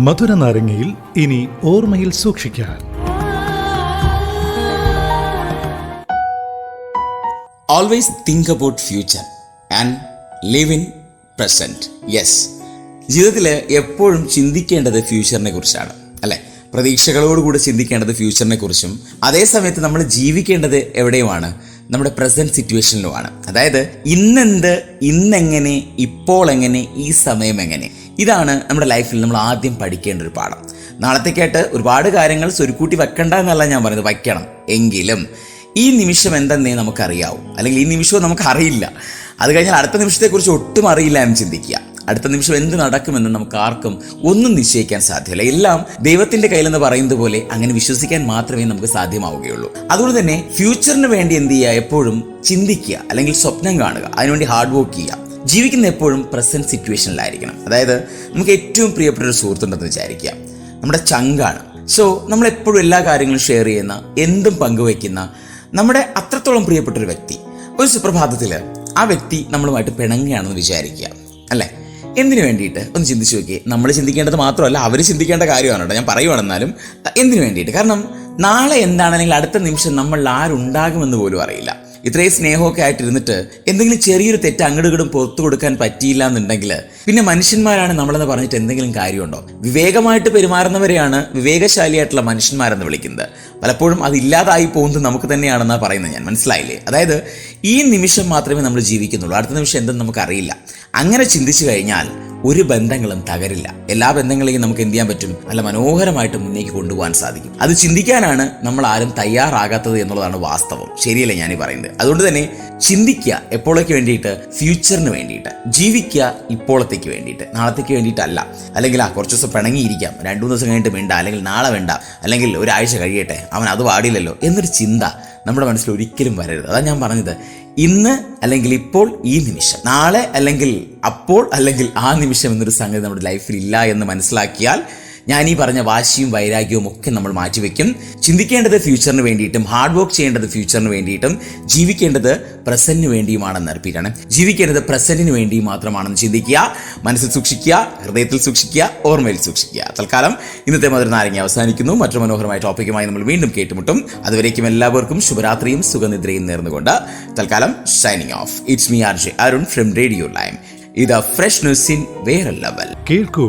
മധുര നാരങ്ങയിൽ ഇനി ഓർമ്മയിൽ സൂക്ഷിക്കാൻ. Always think about future and live in present yes ജീവിതത്തിൽ എപ്പോഴും ചിന്തിക്കേണ്ടത് ഫ്യൂച്ചറിനെ കുറിച്ചാണ്. അല്ലേ? പ്രതീക്ഷകളോടുകൂടി ചിന്തിക്കേണ്ടത് ഫ്യൂച്ചറിനെ കുറിച്ചും അതേസമയത്ത് നമ്മൾ ജീവിക്കേണ്ടത് എവിടെയുമാണ്? നമ്മുടെ പ്രസന്റ് സിറ്റുവേഷനിലുമാണ് അതായത് ഇന്നെന്ത് ഇന്നെങ്ങനെ ഇപ്പോൾ എങ്ങനെ ഈ സമയം എങ്ങനെ? ഇതാണ് നമ്മുടെ ലൈഫിൽ നമ്മൾ ആദ്യം പഠിക്കേണ്ട ഒരു പാഠം. നാളത്തേക്കായിട്ട് ഒരുപാട് കാര്യങ്ങൾ സ്വരുക്കൂട്ടി വെക്കണ്ട എന്നല്ല ഞാൻ പറയുന്നത്. വയ്ക്കണം എങ്കിലും ഈ നിമിഷം എന്തെന്നേ നമുക്കറിയാവും. അല്ലെങ്കിൽ ഈ നിമിഷവും നമുക്കറിയില്ല. അത് കഴിഞ്ഞാൽ അടുത്ത നിമിഷത്തെക്കുറിച്ച് ഒട്ടും അറിയില്ല എന്ന് ചിന്തിക്കുക. അടുത്ത നിമിഷം എന്ത് നടക്കുമെന്ന് നമുക്ക് ആർക്കും ഒന്നും നിശ്ചയിക്കാൻ സാധ്യമല്ല. എല്ലാം ദൈവത്തിന്റെ കയ്യിലെന്ന് പറയുന്നത് പോലെ അങ്ങനെ വിശ്വസിക്കാൻ മാത്രമേ നമുക്ക് സാധ്യമാവുകയുള്ളൂ. അതുകൊണ്ട് തന്നെ ഫ്യൂച്ചറിന് വേണ്ടി എന്ത് ചെയ്യുക? എപ്പോഴും ചിന്തിക്കുക. അല്ലെങ്കിൽ സ്വപ്നം കാണുക. അതിനുവേണ്ടി ഹാർഡ് വർക്ക് ചെയ്യുക. ജീവിക്കുന്ന എപ്പോഴും പ്രസന്റ് സിറ്റുവേഷനിലായിരിക്കണം അതായത് നമുക്ക് ഏറ്റവും പ്രിയപ്പെട്ട ഒരു സുഹൃത്തുണ്ടെന്ന് വിചാരിക്കുക. നമ്മുടെ ചങ്കാണ്. സോ നമ്മൾ എപ്പോഴും എല്ലാ കാര്യങ്ങളും ഷെയർ ചെയ്യുന്ന എന്തും പങ്കുവയ്ക്കുന്ന നമ്മുടെ അത്രത്തോളം പ്രിയപ്പെട്ട ഒരു വ്യക്തി. ഒരു സുപ്രഭാതത്തിൽ ആ വ്യക്തി നമ്മളുമായിട്ട് പിണങ്ങുകയാണെന്ന് വിചാരിക്കുക. അല്ലേ? എന്തിനു വേണ്ടിയിട്ട്? ഒന്ന് ചിന്തിച്ചു നോക്കി നമ്മൾ ചിന്തിക്കേണ്ടത് മാത്രമല്ല അവർ ചിന്തിക്കേണ്ട കാര്യമാണ് കേട്ടോ. ഞാൻ പറയുവാണെന്നാലും എന്തിനു വേണ്ടിയിട്ട്? കാരണം നാളെ എന്താണ് അല്ലെങ്കിൽ അടുത്ത നിമിഷം നമ്മൾ ആരുണ്ടാകുമെന്ന് പോലും അറിയില്ല. ഇത്രയും സ്നേഹമൊക്കെ ആയിട്ടിരുന്നിട്ട് എന്തെങ്കിലും ചെറിയൊരു തെറ്റ് അങ്ങോട്ടും പുറത്തു കൊടുക്കാൻ പറ്റിയില്ല എന്നുണ്ടെങ്കിൽ പിന്നെ മനുഷ്യന്മാരാണ് നമ്മളെന്ന് പറഞ്ഞിട്ട് എന്തെങ്കിലും കാര്യമുണ്ടോ? വിവേകമായിട്ട് പെരുമാറുന്നവരെയാണ് വിവേകശാലിയായിട്ടുള്ള മനുഷ്യന്മാരെന്ന് വിളിക്കുന്നത്. പലപ്പോഴും അതില്ലാതായി പോകുന്നത് നമുക്ക് തന്നെയാണെന്നാണ് പറയുന്നത് ഞാൻ. മനസ്സിലായില്ലേ? അതായത് ഈ നിമിഷം മാത്രമേ നമ്മൾ ജീവിക്കുന്നുള്ളൂ. അടുത്ത നിമിഷം എന്തെന്ന് നമുക്കറിയില്ല. അങ്ങനെ ചിന്തിച്ചു കഴിഞ്ഞാൽ ഒരു ബന്ധങ്ങളും തകരില്ല. എല്ലാ ബന്ധങ്ങളെയും നമുക്ക് എന്ത് ചെയ്യാൻ പറ്റും? നല്ല മനോഹരമായിട്ട് മുന്നേക്ക് കൊണ്ടുപോകാൻ സാധിക്കും. അത് ചിന്തിക്കാനാണ് നമ്മൾ ആരും തയ്യാറാകാത്തത് എന്നുള്ളതാണ് വാസ്തവം. ശരിയല്ല ഞാൻ പറയുന്നത്? അതുകൊണ്ട് തന്നെ ചിന്തിക്കുക എപ്പോഴേക്ക് വേണ്ടിയിട്ട്? ഫ്യൂച്ചറിന് വേണ്ടിയിട്ട്. ജീവിക്കുക ഇപ്പോഴത്തേക്ക് വേണ്ടിയിട്ട്. നാളത്തേക്ക് വേണ്ടിയിട്ടല്ല. അല്ലെങ്കിൽ ആ കുറച്ച് ദിവസം പിണങ്ങിയിരിക്കാം. രണ്ടു മൂന്ന് ദിവസം കഴിഞ്ഞിട്ട് വേണ്ട അല്ലെങ്കിൽ നാളെ വേണ്ട അല്ലെങ്കിൽ ഒരാഴ്ച കഴിയട്ടെ. അവൻ അത് പാടില്ലല്ലോ എന്നൊരു ചിന്ത നമ്മുടെ മനസ്സിൽ ഒരിക്കലും വരരുത്. അതാണ് ഞാൻ പറഞ്ഞത്. ഇന്ന് അല്ലെങ്കിൽ ഇപ്പോൾ ഈ നിമിഷം. നാളെ അല്ലെങ്കിൽ അപ്പോൾ അല്ലെങ്കിൽ ആ നിമിഷം എന്നൊരു സംഗതി നമ്മുടെ ലൈഫിൽ ഇല്ല എന്ന് മനസ്സിലാക്കിയാൽ ഞാൻ ഈ പറഞ്ഞ വാശിയും വൈരാഗ്യവും ഒക്കെ നമ്മൾ മാറ്റിവെക്കും. ചിന്തിക്കേണ്ടത് ഫ്യൂച്ചറിന് വേണ്ടിയിട്ടും ഹാർഡ് വർക്ക് ചെയ്യേണ്ടത് ഫ്യൂച്ചറിന് വേണ്ടിയിട്ടും ജീവിക്കേണ്ടത് പ്രസന്റിന് വേണ്ടിയുമാണെന്ന് അർപ്പിക്കണം. ജീവിക്കേണ്ടത് പ്രസന്റിന് വേണ്ടി മാത്രമാണെന്ന് ചിന്തിക്കുക മനസ്സിൽ സൂക്ഷിക്കുക ഹൃദയത്തിൽ സൂക്ഷിക്കുക ഓർമ്മയിൽ സൂക്ഷിക്കുക. തൽക്കാലം ഇന്നത്തെ മധുര നാരങ്ങ അവസാനിക്കുന്നു. മറ്റു മനോഹരമായ ടോപ്പിക്കുമായി നമ്മൾ വീണ്ടും കേട്ടുമുട്ടും. അതുവരേക്കും എല്ലാവർക്കും ശുഭരാത്രിയും സുഖനിദ്രയും നേർന്നുകൊണ്ട് തൽക്കാലം signing off it's me R J Arun from radio Lime ഇത് ന്യൂസ് ഇൻ വേറെ ലെവൽ കേൾക്കൂ.